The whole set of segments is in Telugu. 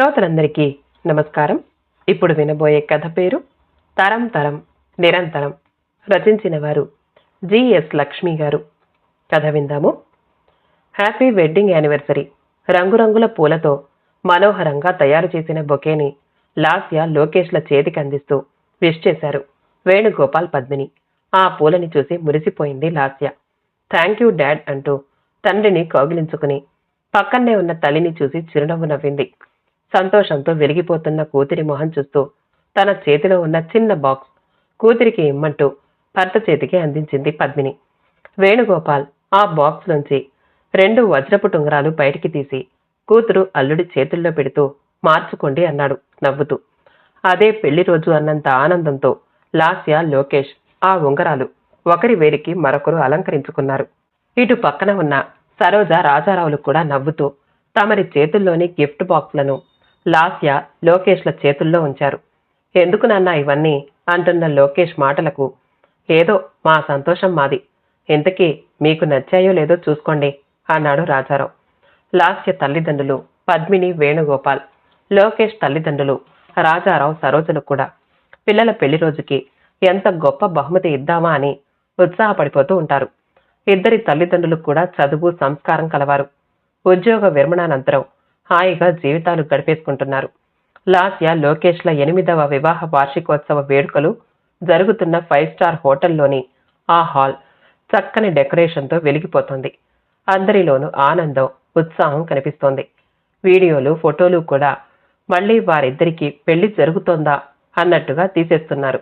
శ్రోతలందరికీ నమస్కారం. ఇప్పుడు వినబోయే కథ పేరు తరం తరం నిరంతరం రచించిన వారు జిఎస్ లక్ష్మి గారు. కథ విందాము. Happy wedding anniversary. రంగురంగుల పూలతో మనోహరంగా తయారు చేసిన బొకేని లాస్య లోకేష్ల చేతికి అందిస్తూ విష్ చేశారు వేణుగోపాల్ పద్మిని. ఆ పూలని చూసి మురిసిపోయింది లాస్య. థ్యాంక్ యూ డాడ్ అంటూ తండ్రిని కౌగిలించుకుని పక్కనే ఉన్న తల్లిని చూసి చిరునవ్వు నవ్వింది. సంతోషంతో వెలిగిపోతున్న కూతురి మొహం చూస్తూ తన చేతిలో ఉన్న చిన్న బాక్స్ కూతురికి ఇమ్మంటూ భర్త చేతికి అందించింది పద్మిని. వేణుగోపాల్ ఆ బాక్స్ నుంచి రెండు వజ్రపు టుంగరాలు బయటికి తీసి కూతురు అల్లుడి చేతుల్లో పెడుతూ మార్చుకోండి అన్నాడు నవ్వుతూ. అదే పెళ్ళి రోజు అన్నంత ఆనందంతో లాస్య లోకేష్ ఆ ఉంగరాలు ఒకరి వేరికి మరొకరు అలంకరించుకున్నారు. ఇటు పక్కన ఉన్న సరోజ రాజారావులు కూడా నవ్వుతూ తమరి చేతుల్లోని గిఫ్ట్ బాక్స్లను లాస్య లోకేష్ల చేతుల్లో ఉంచారు. ఎందుకు నాన్న ఇవన్నీ? అంటున్న లోకేష్ మాటలకు. ఏదో మా సంతోషం మాది. ఇంతకీ మీకు నచ్చాయో లేదో చూసుకోండి అన్నాడు రాజారావు. లాస్య తల్లిదండ్రులు పద్మిని వేణుగోపాల్ లోకేష్ తల్లిదండ్రులు రాజారావు సరోజలు కూడా. పిల్లల పెళ్ళి రోజుకి ఎంత గొప్ప బహుమతి ఇద్దామా? అని ఉత్సాహపడిపోతూ ఉంటారు. ఇద్దరి తల్లిదండ్రులు కూడా చదువు సంస్కారం కలవారు. ఉద్యోగ విరమణానంతరం హాయిగా జీవితాలు గడిపేసుకుంటున్నారు. లాస్య లోకేష్ల ఎనిమిదవ వివాహ వార్షికోత్సవ వేడుకలు జరుగుతున్న ఫైవ్ స్టార్ హోటల్లోని ఆ హాల్ చక్కని డెకరేషన్తో వెలిగిపోతుంది. అందరిలోనూ ఆనందం ఉత్సాహం కనిపిస్తోంది. వీడియోలు ఫోటోలు కూడా మళ్ళీ వారిద్దరికీ పెళ్ళి జరుగుతోందా అన్నట్టుగా తీసేస్తున్నారు.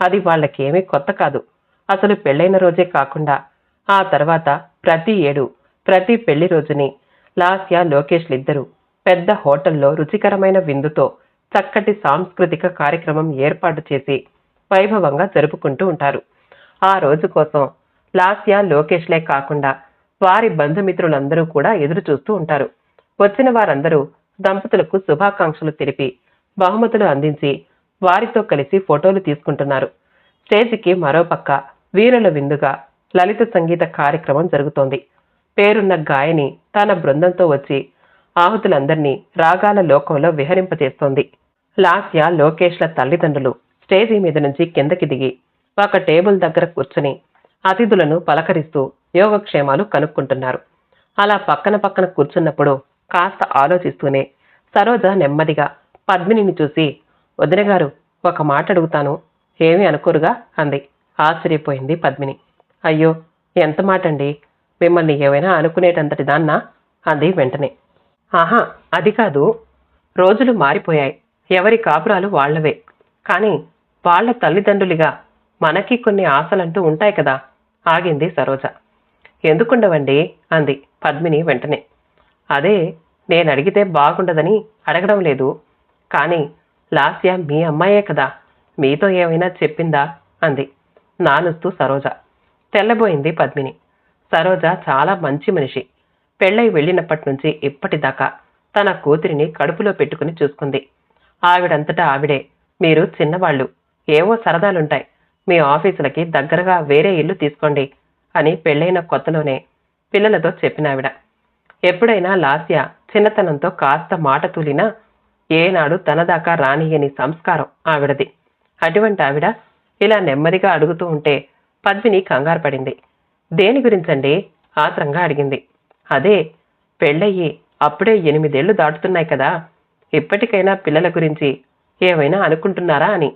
అది వాళ్ళకేమీ కొత్త కాదు. అసలు పెళ్ళైన రోజే కాకుండా ఆ తర్వాత ప్రతి ఏడు ప్రతి పెళ్ళి రోజుని లాస్య లోకేష్లిద్దరూ పెద్ద హోటల్లో రుచికరమైన విందుతో చక్కటి సాంస్కృతిక కార్యక్రమం ఏర్పాటు చేసి వైభవంగా జరుపుకుంటూ ఉంటారు. ఆ రోజు కోసం లాస్య లోకేష్లే కాకుండా వారి బంధుమిత్రులందరూ కూడా ఎదురు చూస్తూ ఉంటారు. వచ్చిన వారందరూ దంపతులకు శుభాకాంక్షలు తెలిపి బహుమతులు అందించి వారితో కలిసి ఫోటోలు తీసుకుంటున్నారు. స్టేజికి మరోపక్క వీరుల విందుగా లలిత సంగీత కార్యక్రమం జరుగుతోంది. పేరున్న గాయని తన బృందంతో వచ్చి ఆహుతులందరినీ రాగాల లోకంలో విహరింపజేస్తోంది. లాస్య లోకేష్ల తల్లిదండ్రులు స్టేజీ మీద నుంచి కిందకి దిగి ఒక టేబుల్ దగ్గర కూర్చుని అతిథులను పలకరిస్తూ యోగక్షేమాలు కనుక్కుంటున్నారు. అలా పక్కన పక్కన కూర్చున్నప్పుడు కాస్త ఆలోచిస్తూనే సరోజ నెమ్మదిగా పద్మినిని చూసి వదినగారు ఒక మాట అడుగుతాను. ఏమీ అనుకోరుగా? అంది. ఆశ్చర్యపోయింది పద్మిని. అయ్యో ఎంత మాట అండి మిమ్మల్ని ఏమైనా అనుకునేటంతటి దాన్నా అంది వెంటనే. ఆహా అది కాదు. రోజులు మారిపోయాయి. ఎవరి కాపురాలు వాళ్ళవే కానీ వాళ్ళ తల్లిదండ్రులుగా మనకి కొన్ని ఆశలంటూ ఉంటాయి కదా. ఆగింది సరోజ. ఎందుకుండవండి? అంది పద్మిని వెంటనే. అదే నేను అడిగితే బాగుండదని అడగడం లేదు. కానీ లాస్య మీ అమ్మాయే కదా. మీతో ఏమైనా చెప్పిందా? అంది నానుస్తూ సరోజ. తెల్లబోయింది పద్మిని. సరోజ చాలా మంచి మనిషి. పెళ్ళై వెళ్ళినప్పటి నుంచి ఇప్పటిదాకా తన కూతురిని కడుపులో పెట్టుకుని చూసుకుంది. ఆవిడంతటా ఆవిడే మీరు చిన్నవాళ్ళు ఏవో సరదాలుంటాయి. మీ ఆఫీసులకి దగ్గరగా వేరే ఇల్లు తీసుకోండి అని పెళ్ళైన కొత్తలోనే పిల్లలతో చెప్పినావిడ. ఎప్పుడైనా లాస్య చిన్నతనంతో కాస్త మాట తూలినా ఏనాడు తనదాకా రానియని సంస్కారం ఆవిడది. అటువంటి ఆవిడ ఇలా నెమ్మదిగా అడుగుతూ ఉంటే పద్మిని కంగారు పడింది. దేని గురించండి? ఆత్రంగా అడిగింది. అదే పెళ్ళయ్యి అప్పుడే ఎనిమిదేళ్ళు దాటుతున్నాయి కదా ఇప్పటికైనా పిల్లల గురించి ఏమైనా అనుకుంటున్నారా అని.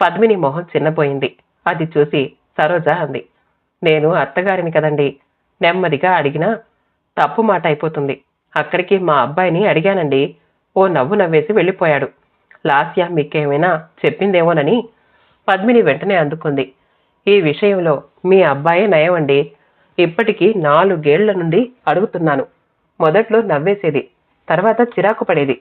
పద్మిని మొహం చిన్నపోయింది అది చూసి సరోజ అంది. నేను అత్తగారిని కదండి నెమ్మదిగా అడిగినా తప్పు మాట అయిపోతుంది. అక్కడికి మా అబ్బాయిని అడిగానండి. ఓ నవ్వు నవ్వేసి వెళ్ళిపోయాడు. లాస్య మీకేమైనా చెప్పిందేమోనని పద్మిని వెంటనే అందుకుంది. ఈ విషయంలో మీ అబ్బాయే నయమండి. ఇప్పటికీ నాలుగేళ్ళ నుండి అడుగుతున్నాను. మొదట్లో నవ్వేసేది తర్వాత చిరాకు పడేది.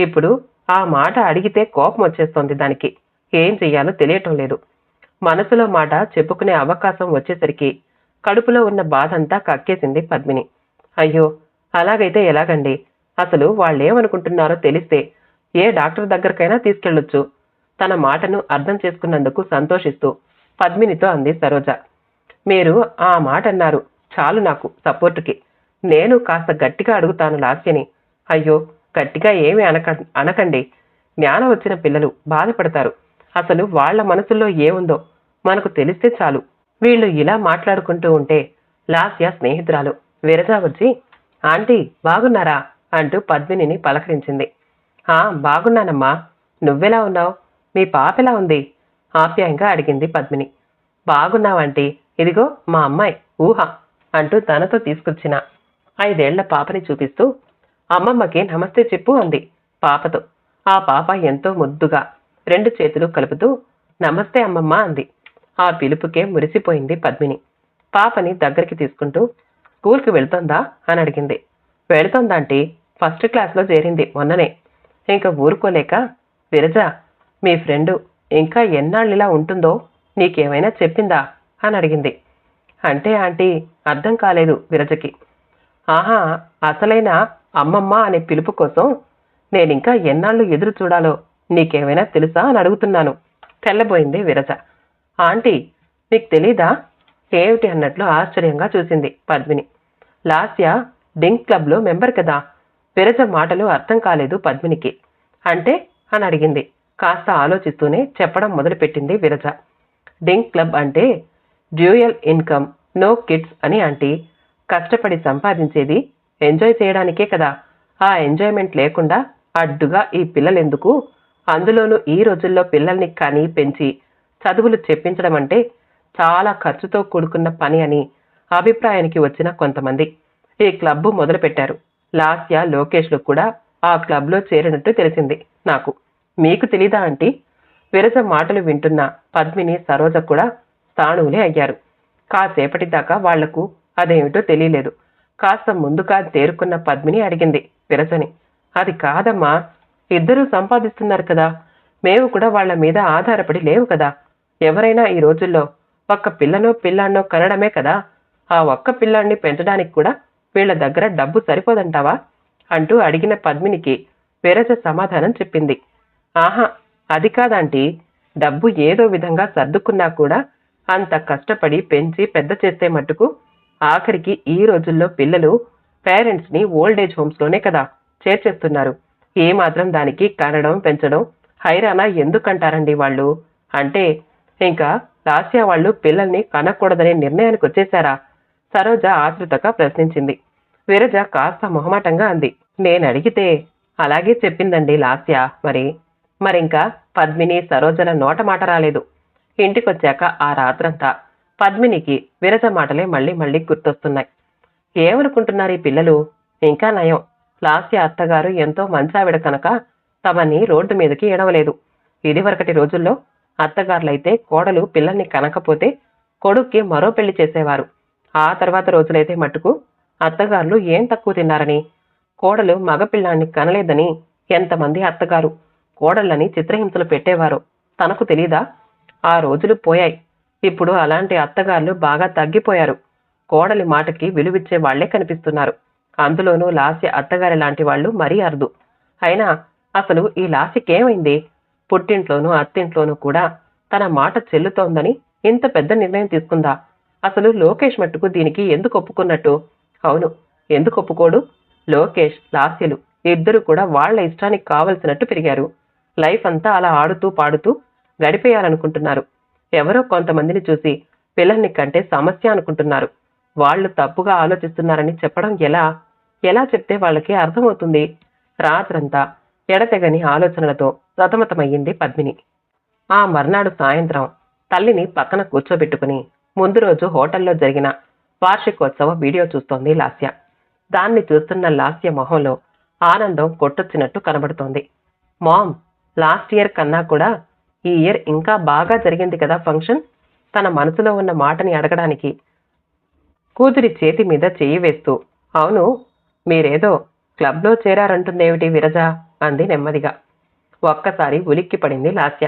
ఇప్పుడు ఆ మాట అడిగితే కోపం వచ్చేస్తోంది దానికి. ఏం చెయ్యాలో తెలియటం లేదు. మనసులో మాట చెప్పుకునే అవకాశం వచ్చేసరికి కడుపులో ఉన్న బాధంతా కక్కేసింది పద్మిని. అయ్యో అలాగైతే ఎలాగండి? అసలు వాళ్ళేమనుకుంటున్నారో తెలిస్తే ఏ డాక్టర్ దగ్గరకైనా తీసుకెళ్ళొచ్చు. తన మాటను అర్థం చేసుకున్నందుకు సంతోషిస్తూ పద్మినితో అంది సరోజ. మీరు ఆ మాట అన్నారు. చాలు నాకు సపోర్టుకి. నేను కాస్త గట్టిగా అడుగుతాను లాస్యని. అయ్యో గట్టిగా ఏమీ అనక అనకండి. జ్ఞానం వచ్చిన పిల్లలు బాధపడతారు. అసలు వాళ్ళ మనసుల్లో ఏముందో మనకు తెలిస్తే చాలు. వీళ్ళు ఇలా మాట్లాడుకుంటూ ఉంటే లాస్య స్నేహితురాలు విరజ వచ్చి ఆంటీ బాగున్నారా? అంటూ పద్మినిని పలకరించింది. ఆ బాగున్నానమ్మా. నువ్వెలా ఉన్నావు? మీ పాప ఎలా ఉంది? ఆప్యాయంగా అడిగింది పద్మిని. బాగున్నావంటీ. ఇదిగో మా అమ్మాయి ఊహ అంటూ తనతో తీసుకొచ్చిన ఐదేళ్ళ పాపని చూపిస్తూ అమ్మమ్మకి నమస్తే చెప్పు అంది పాపతో. ఆ పాప ఎంతో ముద్దుగా రెండు చేతులు కలుపుతూ నమస్తే అమ్మమ్మ అంది. ఆ పిలుపుకే మురిసిపోయింది పద్మిని. పాపని దగ్గరికి తీసుకుంటూ స్కూల్కి వెళుతుందా అని అడిగింది. వెళుతుందంటే ఫస్ట్ క్లాస్లో చేరింది మొన్ననే. ఇంకా ఊరుకోలేక విరజ మీ ఫ్రెండు ఇంకా ఎన్నాళ్ళిలా ఉంటుందో నీకేమైనా చెప్పిందా? అని అడిగింది అంటే ఆంటీ అర్థం కాలేదు విరజకి. ఆహా అసలైన అమ్మమ్మ అనే పిలుపు కోసం నేనింకా ఎన్నాళ్ళు ఎదురు చూడాలో నీకేమైనా తెలుసా అని అడుగుతున్నాను తెల్లబోయింది విరజ. ఆంటీ నీకు తెలీదా? ఏమిటి అన్నట్లు ఆశ్చర్యంగా చూసింది పద్మిని. లాస్య డింక్ క్లబ్లో మెంబర్ కదా. విరజ మాటలు అర్థం కాలేదు పద్మినికి. అంటే? అని అడిగింది కాస్త ఆలోచిస్తూనే చెప్పడం మొదలుపెట్టింది విరజ. డింక్ క్లబ్ అంటే డ్యూయల్ ఇన్కమ్ నో కిడ్స్ అని ఆంటీ కష్టపడి సంపాదించేది ఎంజాయ్ చేయడానికే కదా. ఆ ఎంజాయ్మెంట్ లేకుండా అడ్డుగా ఈ పిల్లలెందుకు? అందులోనూ ఈ రోజుల్లో పిల్లల్ని కని పెంచి చదువులు చెప్పించడం అంటే చాలా ఖర్చుతో కూడుకున్న పని అని అభిప్రాయానికి వచ్చిన కొంతమంది. ఈ క్లబ్ మొదలుపెట్టారు. లాస్య లోకేష్లు కూడా ఆ క్లబ్లో చేరినట్టు తెలిసింది నాకు. మీకు తెలీదా ఆంటీ? విరస మాటలు వింటున్న పద్మిని సరోజ కూడా స్థాణువులే అయ్యారు. కాసేపటి దాకా వాళ్ళకు అదేమిటో తెలియలేదు. కాస్త ముందుగా తేరుకున్న పద్మిని అడిగింది విరసని. అది కాదమ్మా ఇద్దరూ సంపాదిస్తున్నారు కదా. మేము కూడా వాళ్ళ మీద ఆధారపడి లేవు కదా. ఎవరైనా ఈ రోజుల్లో ఒక్క పిల్లనో పిల్లాన్నో కనడమే కదా. ఆ ఒక్క పిల్లాన్ని పెంచడానికి కూడా వీళ్ళ దగ్గర డబ్బు సరిపోదంటావా? అంటూ అడిగిన పద్మినికి విరజ సమాధానం చెప్పింది. ఆహా అది కాదంటీ డబ్బు ఏదో విధంగా సర్దుకున్నా కూడా అంత కష్టపడి పెంచి పెద్ద చేస్తే మట్టుకు ఆఖరికి ఈ రోజుల్లో పిల్లలు పేరెంట్స్ని ఓల్డ్ ఏజ్ హోమ్స్లోనే కదా చేర్చేస్తున్నారు. ఏ మాత్రం దానికి కనడం పెంచడం హైరానా ఎందుకంటారండి వాళ్ళు? అంటే ఇంకా లాస్యా వాళ్ళు పిల్లల్ని కనకూడదనే నిర్ణయానికి వచ్చేశారా? సరోజ ఆతృతగా ప్రశ్నించింది. విరజ కాస్త మొహమాటంగా అంది. నేను అడిగితే అలాగే చెప్పిందండి లాస్య. మరి మరింకా పద్మిని సరోజల నోట మాట రాలేదు. ఇంటికొచ్చాక ఆ రాత్రంతా పద్మినికి విరజ మాటలే మళ్ళీ మళ్ళీ గుర్తొస్తున్నాయి. ఏమనుకుంటున్నారు ఈ పిల్లలు? ఇంకా నయం. లాస్య అత్తగారు ఎంతో మంచావిడ కనుక తమని రోడ్డు మీదకి ఎడవలేదు ఇదివరకటి రోజుల్లో అత్తగారులైతే కోడలు పిల్లల్ని కనకపోతే కొడుక్కి మరో పెళ్ళి చేసేవారు. ఆ తర్వాత రోజులైతే మట్టుకు అత్తగారులు ఏం తక్కువ తిన్నారని? కోడలు మగపిల్లాన్ని కనలేదని ఎంతమంది అత్తగారు? కోడళ్ళని చిత్రహింసలు పెట్టేవారో. తనకు తెలీదా? ఆ రోజులు పోయాయి. ఇప్పుడు అలాంటి అత్తగారులు బాగా తగ్గిపోయారు. కోడలి మాటకి విలువిచ్చే వాళ్ళే కనిపిస్తున్నారు. అందులోనూ లాస్య అత్తగారి లాంటి వాళ్ళు మరీ అరుదు. అయినా అసలు ఈ లాస్యకేమైంది? పుట్టింట్లోనూ అత్తింట్లోనూ కూడా తన మాట చెల్లుతోందని ఇంత పెద్ద నిర్ణయం తీసుకుందా? అసలు లోకేష్ మట్టుకు దీనికి ఎందుకు ఒప్పుకున్నట్టు? అవును ఎందుకు ఒప్పుకోడు? లోకేష్ లాస్యలు ఇద్దరు కూడా వాళ్ళ ఇష్టానికి కావలసినట్టు పెరిగారు. లైఫ్ అంతా అలా ఆడుతూ పాడుతూ గడిపేయాలనుకుంటున్నారు ఎవరో కొంతమందిని చూసి పిల్లల్ని కంటే సమస్య అనుకుంటున్నారు. వాళ్ళు తప్పుగా ఆలోచిస్తున్నారని చెప్పడం ఎలా? ఎలా చెప్తే వాళ్ళకి అర్థమవుతుంది? రాత్రంతా ఎడతెగని ఆలోచనలతో సతమతమయ్యింది పద్మిని. ఆ మర్నాడు సాయంత్రం తల్లిని పక్కన కూర్చోబెట్టుకుని ముందు రోజు హోటల్లో జరిగిన వార్షికోత్సవ వీడియో చూస్తోంది లాస్య. దాన్ని చూస్తున్న లాస్య మొహంలో ఆనందం కొట్టొచ్చినట్టు కనబడుతోంది. మామ్ లాస్ట్ ఇయర్ కన్నా కూడా ఈ ఇయర్ ఇంకా బాగా జరిగింది కదా ఫంక్షన్? తన మనసులో ఉన్న మాటని అడగడానికి కూతురి చేతి మీద చెయ్యి వేస్తూ అవును మీరేదో క్లబ్లో చేరారంటుందేమిటి విరజ? అంది నెమ్మదిగా. ఒక్కసారి ఉలిక్కి పడింది లాస్య.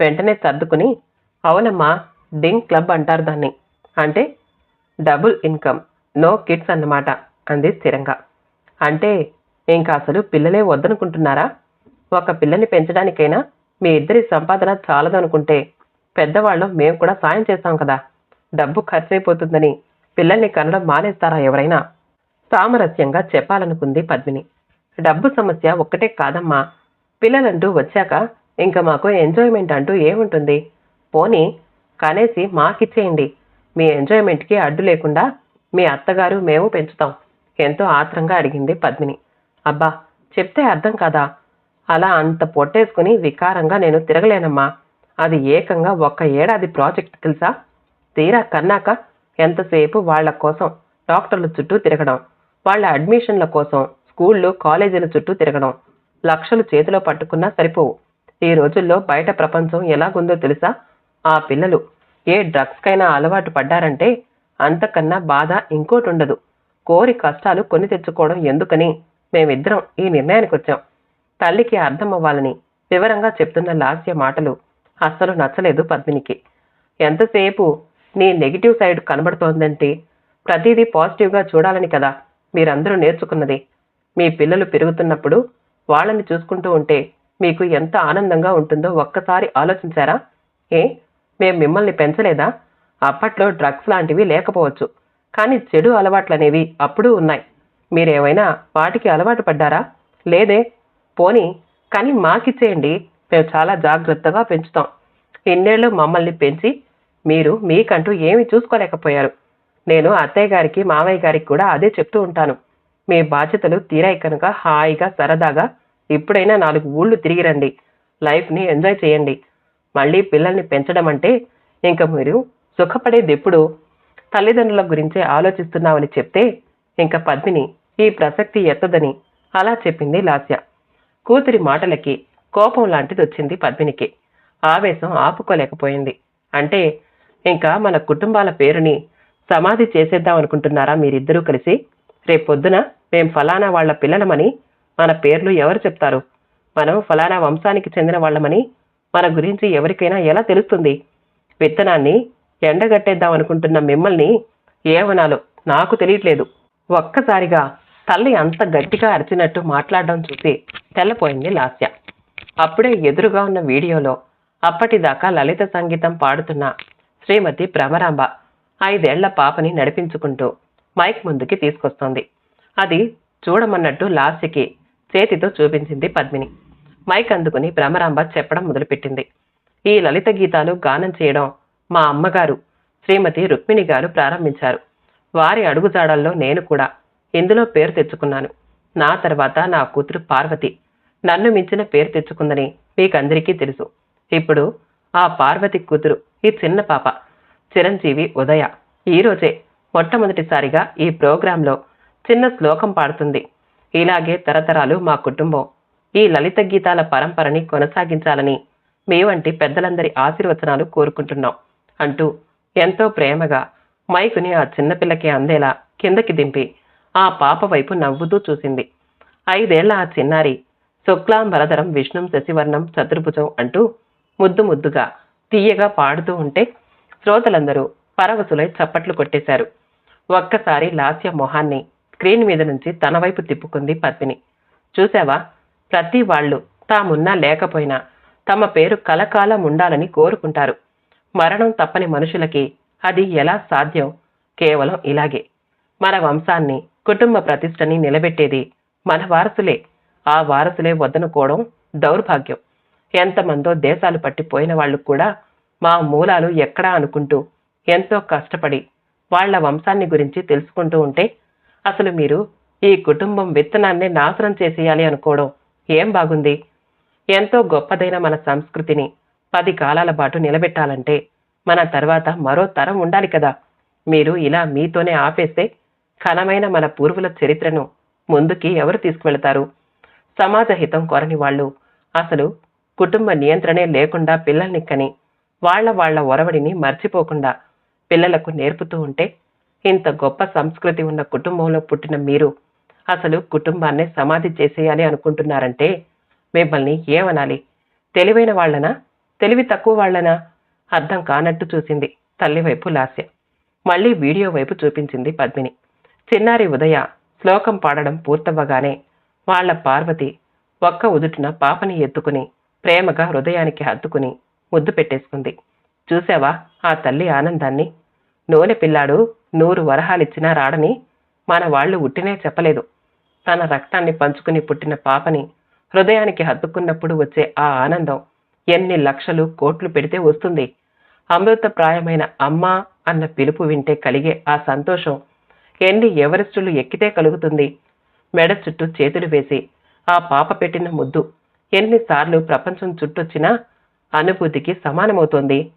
వెంటనే సర్దుకుని అవునమ్మా డింగ్ క్లబ్ అంటారు దాన్ని. అంటే డబుల్ ఇన్కమ్ నో కిడ్స్ అన్నమాట అంది స్థిరంగా. అంటే ఇంకా అసలు పిల్లలే వద్దనుకుంటున్నారా? ఒక పిల్లని పెంచడానికైనా మీ ఇద్దరి సంపాదన చాలదనుకుంటే పెద్దవాళ్ళు మేము కూడా సాయం చేస్తాం కదా. డబ్బు ఖర్చయిపోతుందని పిల్లల్ని కనడం మానేస్తారా ఎవరైనా? సామరస్యంగా చెప్పాలనుకుంది పద్మిని. డబ్బు సమస్య ఒక్కటే కాదమ్మా. పిల్లలంటూ వచ్చాక ఇంకా మాకు ఎంజాయ్మెంట్ అంటూ ఏముంటుంది? పోనీ కనేసి మాకిచ్చేయండి. మీ ఎంజాయ్మెంట్కి అడ్డు లేకుండా మీ అత్తగారు మేము పెంచుతాం. ఎంతో ఆత్రంగా అడిగింది పద్మిని. అబ్బా చెప్తే అర్థం కాదా? అలా అంత పొట్టేసుకుని వికారంగా నేను తిరగలేనమ్మా. అది ఏకంగా ఒక్క ఏడాది ప్రాజెక్ట్ తెలుసా? తీరా కన్నాక ఎంతసేపు వాళ్ళ కోసం డాక్టర్ల చుట్టూ తిరగడం వాళ్ళ అడ్మిషన్ల కోసం స్కూళ్ళు కాలేజీల చుట్టూ తిరగడం లక్షలు చేతిలో పట్టుకున్నా సరిపోవు. ఈ రోజుల్లో బయట ప్రపంచం ఎలాగుందో తెలుసా? ఆ పిల్లలు ఏ డ్రగ్స్కైనా అలవాటు పడ్డారంటే అంతకన్నా బాధ ఇంకోటి ఉండదు. కోరి కష్టాలు కొని తెచ్చుకోవడం ఎందుకని మేమిద్దరం ఈ నిర్ణయానికి వచ్చాం తల్లికి అర్థం అవ్వాలని వివరంగా చెప్తున్న లాస్య మాటలు అస్సలు నచ్చలేదు పద్మినికి. ఎంతసేపు నీ నెగిటివ్ సైడ్ కనబడుతోందంటే ప్రతిదీ పాజిటివ్గా చూడాలని కదా మీరందరూ నేర్చుకున్నది. మీ పిల్లలు పెరుగుతున్నప్పుడు వాళ్ళని చూసుకుంటూ ఉంటే మీకు ఎంత ఆనందంగా ఉంటుందో ఒక్కసారి ఆలోచించారా? ఏ? మేము మిమ్మల్ని పెంచలేదా? అప్పట్లో డ్రగ్స్ లాంటివి లేకపోవచ్చు. కానీ చెడు అలవాట్లనేవి అప్పుడూ ఉన్నాయి. మీరేమైనా వాటికి అలవాటు పడ్డారా? లేదే పోనీ కానీ మాకిచ్చేయండి. మేము చాలా జాగ్రత్తగా పెంచుతాం. ఇన్నేళ్ళు మమ్మల్ని పెంచి మీరు మీకంటూ ఏమి చూసుకోలేకపోయారు. నేను అత్తయ్య గారికి మామయ్య గారికి కూడా అదే చెప్తూ ఉంటాను. మీ బాధ్యతలు తీరాయి కనుక హాయిగా సరదాగా ఇప్పుడైనా నాలుగు ఊళ్ళు తిరిగి రండి. లైఫ్ని ఎంజాయ్ చేయండి. మళ్ళీ పిల్లల్ని పెంచడం అంటే ఇంకా మీరు సుఖపడేది ఎప్పుడు? తల్లిదండ్రుల గురించే ఆలోచిస్తున్నామని చెప్తే ఇంకా పద్మిని ఈ ప్రసక్తి ఎత్తదని అలా చెప్పింది లాస్య. కూతురి మాటలకి కోపం లాంటిది వచ్చింది పద్మినికి. ఆవేశం ఆపుకోలేకపోయింది. అంటే ఇంకా మన కుటుంబాల పేరుని సమాధి చేసేద్దాం అనుకుంటున్నారా మీరిద్దరూ కలిసి? రేపొద్దున మేం ఫలానా వాళ్ళ పిల్లలమని మన పేర్లు ఎవరు చెప్తారు? మనం ఫలానా వంశానికి చెందిన వాళ్ళమని మన గురించి ఎవరికైనా ఎలా తెలుస్తుంది? విత్తనాన్ని ఎండగట్టేద్దాం అనుకుంటున్న మిమ్మల్ని ఏమనాలో నాకు తెలియట్లేదు. ఒక్కసారిగా తల్లి అంత గట్టిగా అరిచినట్టు మాట్లాడడం చూసి తెల్లపోయింది లాస్య. అప్పుడే ఎదురుగా ఉన్న వీడియోలో అప్పటిదాకా లలిత సంగీతం పాడుతున్న శ్రీమతి భ్రమరాంబ ఐదేళ్ళ పాపని నడిపించుకుంటూ మైక్ ముందుకి తీసుకొస్తోంది. అది చూడమన్నట్టు లాస్యకి చేతితో చూపించింది పద్మిని. మైక్ అందుకుని భ్రమరాంబ చెప్పడం మొదలుపెట్టింది. ఈ లలిత గీతాలు గానం చేయడం మా అమ్మగారు శ్రీమతి రుక్మిణి గారు ప్రారంభించారు. వారి అడుగుజాడల్లో నేను కూడా ఇందులో పేరు తెచ్చుకున్నాను. నా తర్వాత నా కూతురు పార్వతి. నన్ను మించిన పేరు తెచ్చుకుందని మీకందరికీ తెలుసు. ఇప్పుడు ఆ పార్వతి కూతురు ఈ చిన్న పాప చిరంజీవి ఉదయ. ఈరోజే మొట్టమొదటిసారిగా ఈ ప్రోగ్రాంలో చిన్న శ్లోకం పాడుతుంది. ఇలాగే తరతరాలు మా కుటుంబం ఈ లలిత గీతాల పరంపరని కొనసాగించాలని మీ వంటి పెద్దలందరి ఆశీర్వచనాలు కోరుకుంటున్నాం అంటూ ఎంతో ప్రేమగా మైకుని ఆ చిన్నపిల్లకి అందేలా కిందకి దింపి ఆ పాప వైపు నవ్వుతూ చూసింది. ఐదేళ్ళ ఆ చిన్నారి శుక్లాంబరధరం విష్ణుం శశివర్ణం చతుర్భుజం అంటూ ముద్దు ముద్దుగా తీయగా పాడుతూ ఉంటే శ్రోతలందరూ పరవశులై చప్పట్లు కొట్టేశారు. ఒక్కసారి లాస్య మొహాన్ని స్క్రీన్ మీద నుంచి తన వైపు తిప్పుకుంది పద్మిని. చూసావా ప్రతి వాళ్ళు తామున్నా లేకపోయినా తమ పేరు కలకాలం ఉండాలని కోరుకుంటారు. మరణం తప్పని మనుషులకి అది ఎలా సాధ్యం? కేవలం ఇలాగే. మన వంశాన్ని కుటుంబ ప్రతిష్టని నిలబెట్టేది మన వారసులే. ఆ వారసులే వద్దనుకోవడం దౌర్భాగ్యం. ఎంతమందో దేశాలు పట్టిపోయిన వాళ్ళు కూడా మా మూలాలు ఎక్కడా అనుకుంటూ ఎంతో కష్టపడి వాళ్ళ వంశాన్ని గురించి తెలుసుకుంటూ ఉంటే అసలు మీరు ఈ కుటుంబం విత్తనాన్ని నాశనం చేసేయాలి అనుకోవడం ఏం బాగుంది? ఎంతో గొప్పదైన మన సంస్కృతిని పది కాలాల పాటు నిలబెట్టాలంటే మన తర్వాత మరో తరం ఉండాలి కదా. మీరు ఇలా మీతోనే ఆపేస్తే ఘనమైన మన పూర్వుల చరిత్రను ముందుకి ఎవరు తీసుకువెళతారు? సమాజ హితం కోరని వాళ్ళు. అసలు కుటుంబ నియంత్రణే లేకుండా పిల్లల్ని కని వాళ్ళ వాళ్ళ ఒరవడిని మర్చిపోకుండా పిల్లలకు నేర్పుతూ ఉంటే ఇంత గొప్ప సంస్కృతి ఉన్న కుటుంబంలో పుట్టిన మీరు అసలు కుటుంబాన్నే సమాధి చేసేయాలి అనుకుంటున్నారంటే మిమ్మల్ని ఏమనాలి? తెలివైన వాళ్ళనా? తెలివి తక్కువ వాళ్ళనా? అర్థం కానట్టు చూసింది తల్లి వైపు లాస్య. మళ్ళీ వీడియో వైపు చూపించింది పద్మిని. చిన్నారి ఉదయ శ్లోకం పాడడం పూర్తవ్వగానే వాళ్ళ పార్వతి ఒక్క ఉదుటిన పాపని ఎత్తుకుని ప్రేమగా హృదయానికి హత్తుకుని ముద్దు పెట్టేసుకుంది. చూసావా ఆ తల్లి ఆనందాన్ని? నూనె పిల్లాడు నూరు వరహాలిచ్చినా రాడని మన వాళ్ళు ఉట్టినే చెప్పలేదు. తన రక్తాన్ని పంచుకుని పుట్టిన పాపని హృదయానికి హత్తుకున్నప్పుడు వచ్చే ఆ ఆనందం ఎన్ని లక్షలు కోట్లు పెడితే వస్తుంది? అమృతప్రాయమైన అమ్మా అన్న పిలుపు వింటే కలిగే ఆ సంతోషం ఎన్ని ఎవరెస్టులు ఎక్కితే కలుగుతుంది. మెడ చుట్టూ చేతులు వేసి ఆ పాప పెట్టిన ముద్దు ఎన్నిసార్లు ప్రపంచం చుట్టొచ్చినా అనుభూతికి సమానమవుతోంది.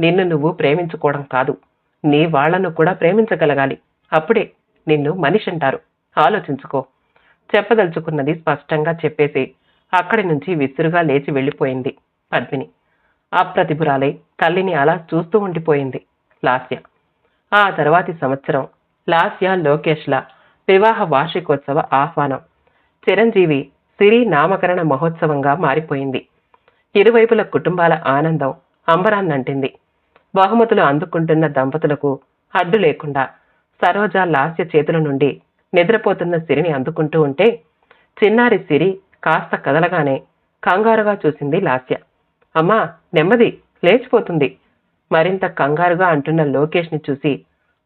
నిన్ను నువ్వు ప్రేమించుకోవడం కాదు నీ వాళ్ళను కూడా ప్రేమించగలగాలి. అప్పుడే నిన్ను మనిషి అంటారు. ఆలోచించుకో. చెప్పదలుచుకున్నది స్పష్టంగా చెప్పేసి అక్కడి నుంచి విసురుగా లేచి వెళ్ళిపోయింది పద్మిని. అప్రతిభురాలై తల్లిని అలా చూస్తూ ఉండిపోయింది లాస్య. ఆ తర్వాతి సంవత్సరం లాస్య లోకేష్ల వివాహ వార్షికోత్సవ ఆహ్వానం. చిరంజీవి సిరి నామకరణ మహోత్సవంగా మారిపోయింది. ఇరువైపుల కుటుంబాల ఆనందం అంబరాన్నంటింది. బహుమతులు అందుకుంటున్న దంపతులకు అడ్డు లేకుండా సరోజ లాస్య చేతుల నుండి నిద్రపోతున్న సిరిని అందుకుంటూ ఉంటే చిన్నారి సిరి కాస్త కదలగానే కంగారుగా చూసింది లాస్య. అమ్మా నెమ్మది లేచిపోతుంది. మరింత కంగారుగా అంటున్న లోకేష్ని చూసి